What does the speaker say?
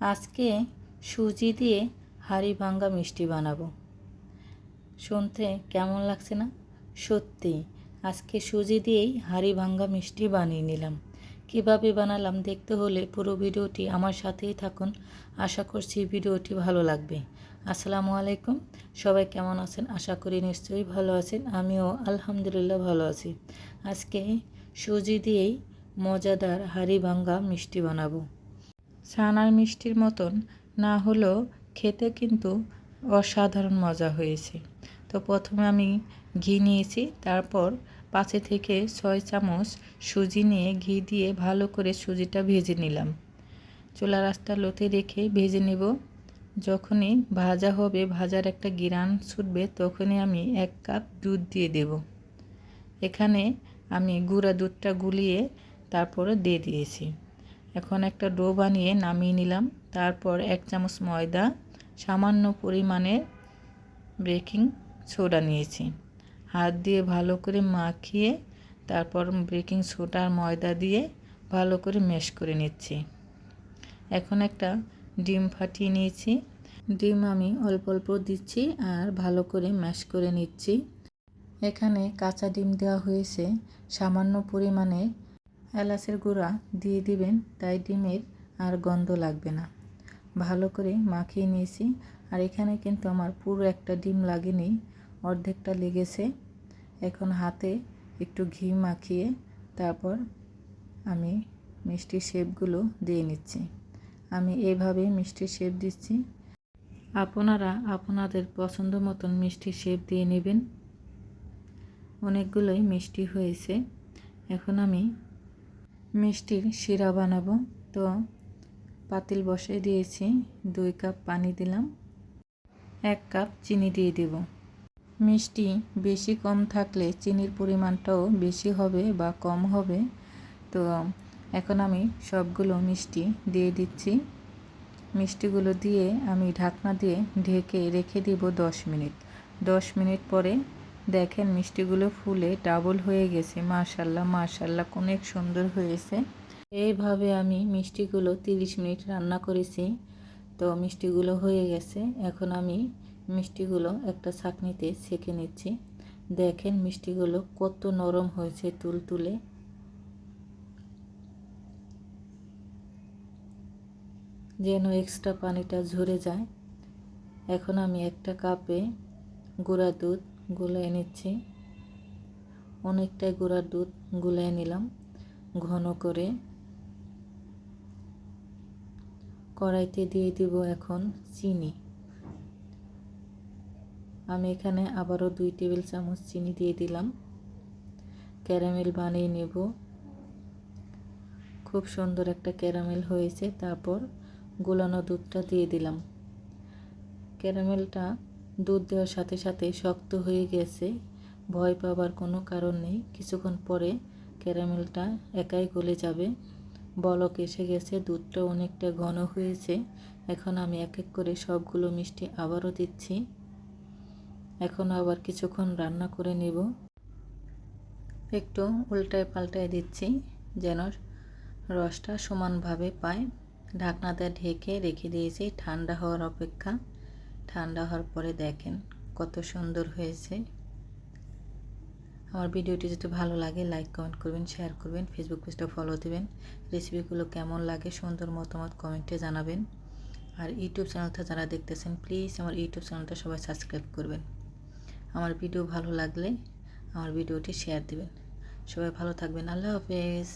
আজকে সুজি দিয়ে হাঁড়ি ভাঙ্গা মিষ্টি বানাবো। শুনতে কেমন লাগছে না? সত্যি, আজকে সুজি দিয়েই হাঁড়ি ভাঙ্গা মিষ্টি বানিয়ে নিলাম। কীভাবে বানালাম দেখতে হলে পুরো ভিডিওটি আমার সাথেই থাকুন। আশা করছি ভিডিওটি ভালো লাগবে। আসসালামু আলাইকুম। সবাই কেমন আছেন? আশা করি নিশ্চয়ই ভালো আছেন। আমিও আলহামদুলিল্লাহ ভালো আছি। আজকে সুজি দিয়েই মজাদার হাঁড়ি ভাঙ্গা মিষ্টি বানাবো। ছানার মিষ্টির মতন, না হলেও খেতে কিন্তু অসাধারণ মজা হয়েছে। তো প্রথমে আমি ঘি নিয়েছি, তারপর পাঁচে থেকে ছয় চামচ সুজি নিয়ে ঘি দিয়ে ভালো করে সুজিটা ভেজে নিলাম। চুলা রাস্তা লোতে রেখে ভেজে নেব। যখনই ভাজা হবে, ভাজার একটা গিরান ছুটবে, তখনই আমি এক কাপ দুধ দিয়ে দেব। এখানে আমি গুঁড়া দুধটা গুলিয়ে তারপরে দিয়ে দিয়েছি। এখন একটা ডো বানিয়ে নামিয়ে নিলাম। তারপর এক চামচ ময়দা, সামান্য পরিমাণে বেকিং সোডা নিয়েছি। হাত দিয়ে ভালো করে মাখিয়ে তারপর বেকিং সোডা আর ময়দা দিয়ে ভালো করে ম্যাশ করে নিচ্ছি। এখন একটা ডিম ফাটিয়ে নিয়েছি। ডিম আমি অল্প অল্প দিচ্ছি আর ভালো করে ম্যাশ করে নিচ্ছি। এখানে কাঁচা ডিম দেওয়া হয়েছে। সামান্য পরিমাণে এলাচের গুঁড়া দিয়ে দিবেন, তাই ডিমের আর গন্ধ লাগবে না। ভালো করে মাখিয়ে নিয়েছি। আর এখানে কিন্তু আমার পুরো একটা ডিম লাগেনি, অর্ধেকটা লেগেছে। এখন হাতে একটু ঘি মাখিয়ে তারপর আমি মিষ্টির শেপগুলো দিয়ে নিচ্ছি। আমি এভাবে মিষ্টির শেপ দিচ্ছি। আপনারা আপনাদের পছন্দ মতন মিষ্টির শেপ দিয়ে নেবেন। অনেকগুলোই মিষ্টি হয়েছে। এখন আমি মিষ্টির শিরা বানাবো। তো পাতিল বসিয়ে দিয়েছি, দুই কাপ পানি দিলাম। এক কাপ চিনি দিয়ে দেব। মিষ্টি বেশি কম থাকলে চিনির পরিমাণটাও বেশি হবে বা কম হবে। তো এখন আমি সবগুলো মিষ্টি দিয়ে দিচ্ছি। মিষ্টিগুলো দিয়ে আমি ঢাকনা দিয়ে ঢেকে রেখে দিব দশ মিনিট। দশ মিনিট পরে দেখেন, মিষ্টিগুলো ফুলে ডাবল হয়ে গেছে। মাশাল্লাহ মাশাল্লাহ অনেক সুন্দর হয়েছে। এইভাবে আমি মিষ্টিগুলো তিরিশ মিনিট রান্না করেছি। তো মিষ্টিগুলো হয়ে গেছে। এখন আমি মিষ্টিগুলো একটা ছাঁকনিতে ছেঁকে নিচ্ছি। দেখেন, মিষ্টিগুলো কত নরম হয়েছে তুলতুলে। যেন এক্সট্রা পানিটা ঝরে যায়। এখন আমি একটা কাপে গুঁড়া দুধ গুলিয়ে নিচ্ছি। অনেকটাই গুঁড়ার দুধ গুলিয়ে নিলাম। ঘন করে কড়াইতে দিয়ে দিব এখন চিনি। আমি এখানে আবারও দুই টেবিল চামচ চিনি দিয়ে দিলাম। ক্যারামেল বানিয়ে নেব। খুব সুন্দর একটা ক্যারামেল হয়েছে। তারপর গোলানো দুধটা দিয়ে দিলাম। ক্যারামেলটা দুধ দেওয়ার সাথে সাথে শক্ত হয়ে গেছে। ভয় পাবার কোনো কারণ নেই। কিছুক্ষণ পরে ক্যারামেলটা একাই গলে যাবে। বলক এসে গেছে, দুধটা অনেকটা ঘন হয়েছে। এখন আমি এক এক করে সবগুলো মিষ্টি আবারও দিচ্ছি। এখন আবার কিছুক্ষণ রান্না করে নেব। একটু উল্টায় পাল্টায় দিচ্ছি যেন রসটা সমানভাবে পায়। ঢাকনাতে ঢেকে রেখে দিয়েছি ঠান্ডা হওয়ার অপেক্ষা। ঠান্ডা হওয়ার পরে দেখেন কত সুন্দর হয়েছে। আমার ভিডিওটি যদি ভালো লাগে লাইক কমেন্ট করবেন শেয়ার করবেন ফেসবুক পেজটা ফলো দেবেন। রেসিপিগুলো কেমন লাগে, সুন্দর মতামত কমেন্টে জানাবেন। আর ইউটিউব চ্যানেলটা যারা দেখতেছেন প্লিজ আমার ইউটিউব চ্যানেলটা সবাই সাবস্ক্রাইব করবেন। আমার ভিডিও ভালো লাগলে আমার ভিডিওটি শেয়ার দেবেন। সবাই ভালো থাকবেন। আল্লাহ হাফেজ।